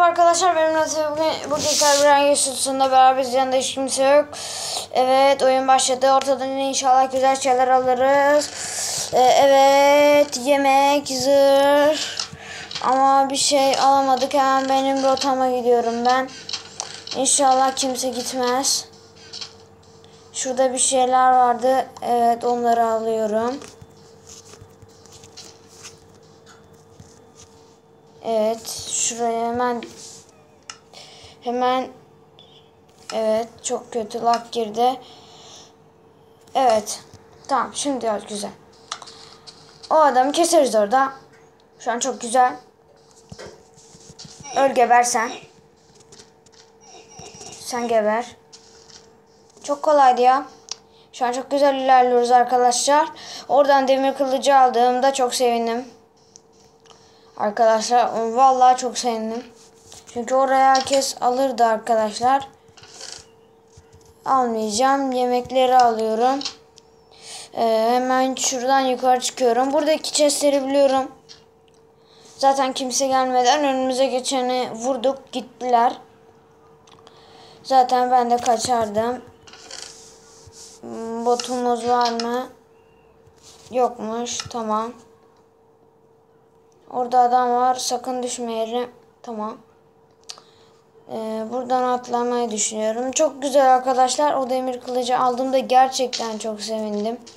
Merhaba arkadaşlar benim Latif bugün bugün Serbiren Yusuf'unda beraberiz yanında hiç kimse yok. Evet oyun başladı ortadan inşallah güzel şeyler alırız. Ee, evet yemek zırh ama bir şey alamadık hemen benim rotama gidiyorum ben. İnşallah kimse gitmez. Şurada bir şeyler vardı evet onları alıyorum. Evet, şuraya hemen hemen evet çok kötü lak girdi. Evet. Tamam, şimdi evet, güzel. O adamı keseriz orada. Şu an çok güzel. Öl geber sen. Sen geber. Çok kolaydı ya. Şu an çok güzel ilerliyoruz arkadaşlar. Oradan demir kılıcı aldığımda çok sevindim. Arkadaşlar vallahi çok sevindim. Çünkü oraya herkes alırdı arkadaşlar. Almayacağım. Yemekleri alıyorum. Ee, hemen şuradan yukarı çıkıyorum. Buradaki chestleri biliyorum. Zaten kimse gelmeden önümüze geçeni vurduk. Gittiler. Zaten ben de kaçardım. Botumuz var mı? Yokmuş. Tamam. Orada adam var. Sakın düşmeyelim. Tamam. Ee, buradan atlamayı düşünüyorum. Çok güzel arkadaşlar. O demir kılıcı aldığımda gerçekten çok sevindim.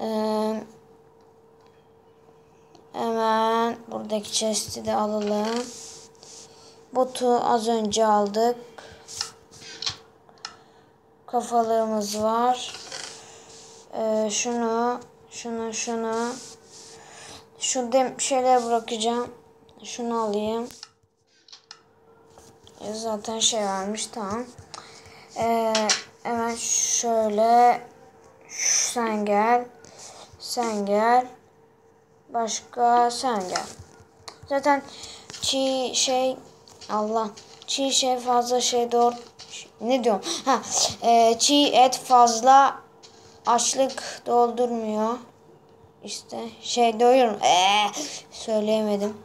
Ee, hemen buradaki chest'i de alalım. Botu az önce aldık. Kafalığımız var. Ee, şunu, şunu, şunu. Şu dem şeyler bırakacağım. Şunu alayım. Zaten şey varmış tamam. Ee, hemen şöyle sen gel. Sen gel. Başka sen gel. Zaten çiğ şey Allah çiğ şey fazla şey doğru ne diyorum? Ha, e, çiğ et fazla açlık doldurmuyor. İşte şey doyurum. Ee, söyleyemedim.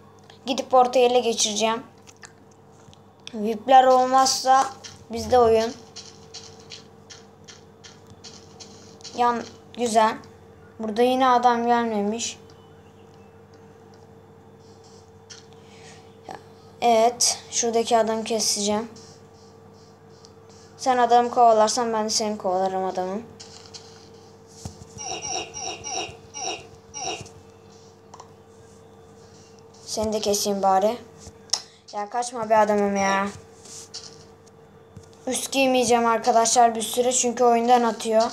Gidip orta ele geçireceğim. VIP'ler olmazsa bizde oyun. Yan güzel. Burada yine adam gelmemiş. Evet. Şuradaki adamı keseceğim. Sen adamı kovalarsan ben de seni kovalarım adamım. Seni de keseyim bari. Ya kaçma be adamım ya. Üst giymeyeceğim arkadaşlar bir süre çünkü oyundan atıyor.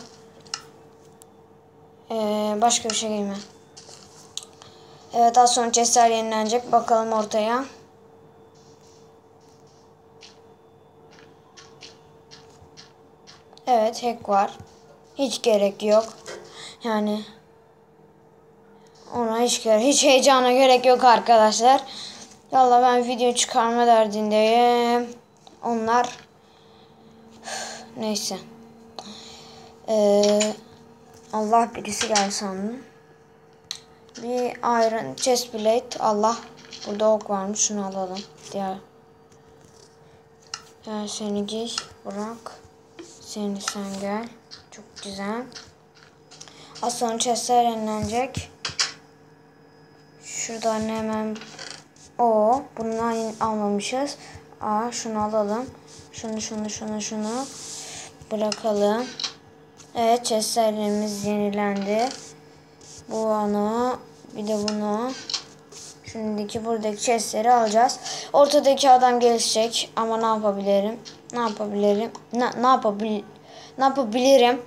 Ee, başka bir şey giyme. Evet az sonra chestler yenilenecek. Bakalım ortaya. Evet hack var. Hiç gerek yok. Yani ona hiç gerek, hiç heyecana gerek yok arkadaşlar. Valla ben video çıkarma derdindeyim. Onlar neyse. Ee, Allah birisi gel sandım. Bir iron chest plate. Allah. Burada ok varmış. Şunu alalım. Diğer. Yani seni giy. Bırak. Seni sen gel. Çok güzel. Az sonra chestler yenilenecek. Şuradan hemen o bundan almamışız. Aa şunu alalım. Şunu şunu şunu şunu bırakalım. Evet chestlerimiz yenilendi. Bu onu bir de bunu. Şimdiki buradaki chestleri alacağız. Ortadaki adam gelecek ama ne yapabilirim? Ne yapabilirim? Ne, ne yapabil ne yapabilirim?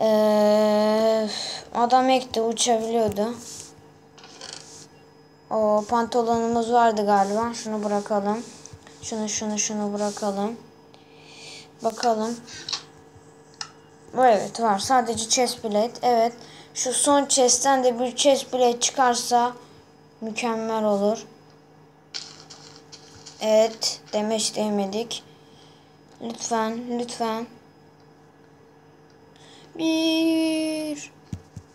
Ee, adam ekti uçabiliyordu. O pantolonumuz vardı galiba. Şunu bırakalım. Şunu şunu şunu bırakalım. Bakalım. Evet var. Sadece chest plate. Evet. Şu son chest'ten de bir chest plate çıkarsa mükemmel olur. Evet. Demeç değmedik. Lütfen. Lütfen. Bir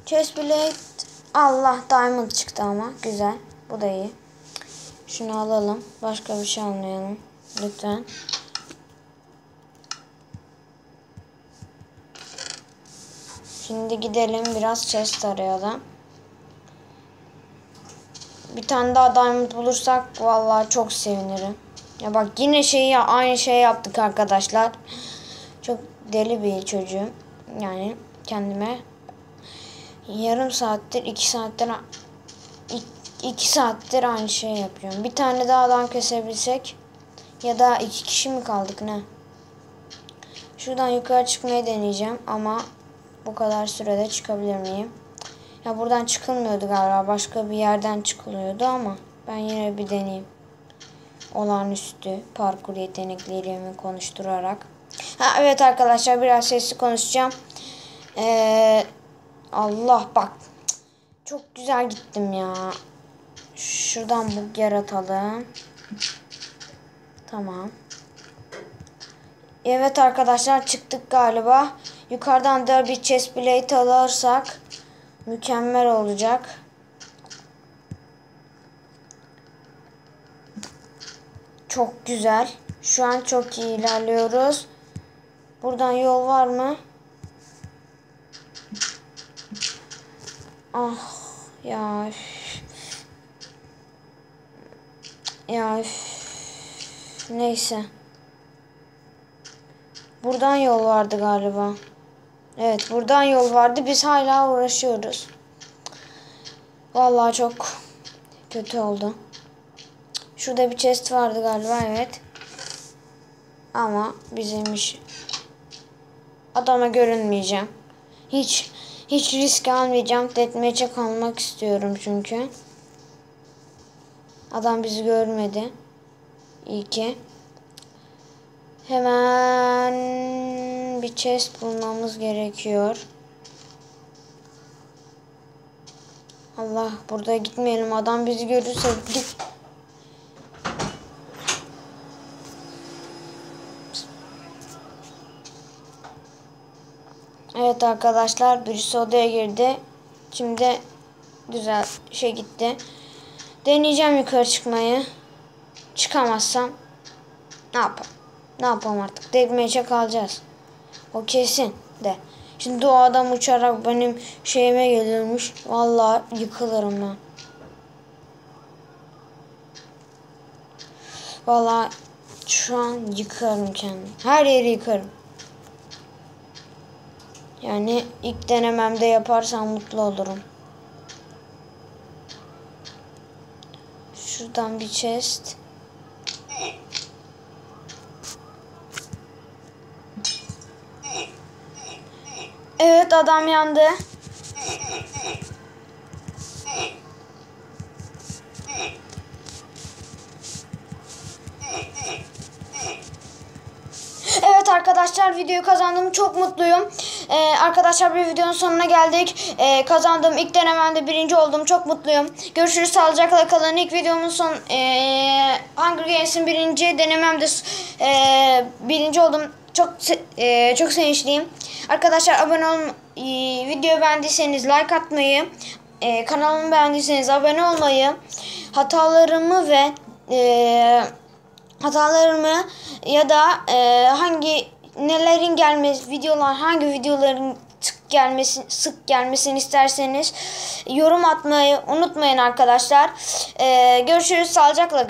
chest plate. Allah diamond çıktı ama. Güzel. Bu da iyi. Şunu alalım. Başka bir şey almayalım. Lütfen. Şimdi gidelim biraz chest arayalım. Bir tane daha diamond bulursak vallahi çok sevinirim. Ya bak yine şeyi aynı şey yaptık arkadaşlar. Çok deli bir çocuğum. Yani kendime yarım saattir iki saattir ik- iki saattir aynı şey yapıyorum. Bir tane daha adam kesebilsek ya da iki kişi mi kaldık ne? Şuradan yukarı çıkmayı deneyeceğim ama bu kadar sürede çıkabilir miyim? Ya buradan çıkılmıyordu galiba. Başka bir yerden çıkılıyordu ama ben yine bir deneyeyim. Olağanüstü parkur yeteneklerimi konuşturarak. Ha evet arkadaşlar biraz sesli konuşacağım. Ee, Allah bak. Çok güzel gittim ya. Şuradan bu yer atalım. Tamam. Evet arkadaşlar çıktık galiba. Yukarıdan da bir chest plate alırsak mükemmel olacak. Çok güzel. Şu an çok iyi ilerliyoruz. Buradan yol var mı? Ah ya. üf. Ya üf. neyse. Buradan yol vardı galiba. Evet buradan yol vardı. Biz hala uğraşıyoruz. Vallahi çok kötü oldu. Şurada bir chest vardı galiba evet. Ama bizim iş. Adama görünmeyeceğim. Hiç hiç risk almayacağım. Deathmatch'e kalmak istiyorum çünkü. Adam bizi görmedi. İyi ki. Hemen bir chest bulmamız gerekiyor. Allah burada gitmeyelim. Adam bizi görürse git. Evet arkadaşlar birisi odaya girdi. Şimdi güzel şey gitti. Deneyeceğim yukarı çıkmayı. Çıkamazsam ne yapalım? Ne yapalım artık? Deathmatch'e kalacağız. O kesin de. Şimdi o adam uçarak benim şeyime geliyormuş. Vallahi yıkılırım ben. Vallahi şu an yıkarım kendimi. Her yeri yıkarım. Yani ilk denememde yaparsam mutlu olurum. Şuradan bir chest. Evet adam yandı. Evet arkadaşlar videoyu kazandım. Çok mutluyum. Ee, arkadaşlar bir videonun sonuna geldik. Ee, kazandım. İlk denememde birinci oldum. Çok mutluyum. Görüşürüz. Sağlıcakla kalın. İlk videomun son ee, Hunger Games'in birinci denememde ee, birinci oldum. Çok ee, çok sevinçliyim. Arkadaşlar abone olun. Ee, videoyu beğendiyseniz like atmayı, ee, kanalımı beğendiyseniz abone olmayı, hatalarımı ve ee, hatalarımı ya da e, hangi nelerin gelmesi videolar hangi videoların sık gelmesi sık gelmesini isterseniz yorum atmayı unutmayın arkadaşlar. E, görüşürüz sağlıcakla.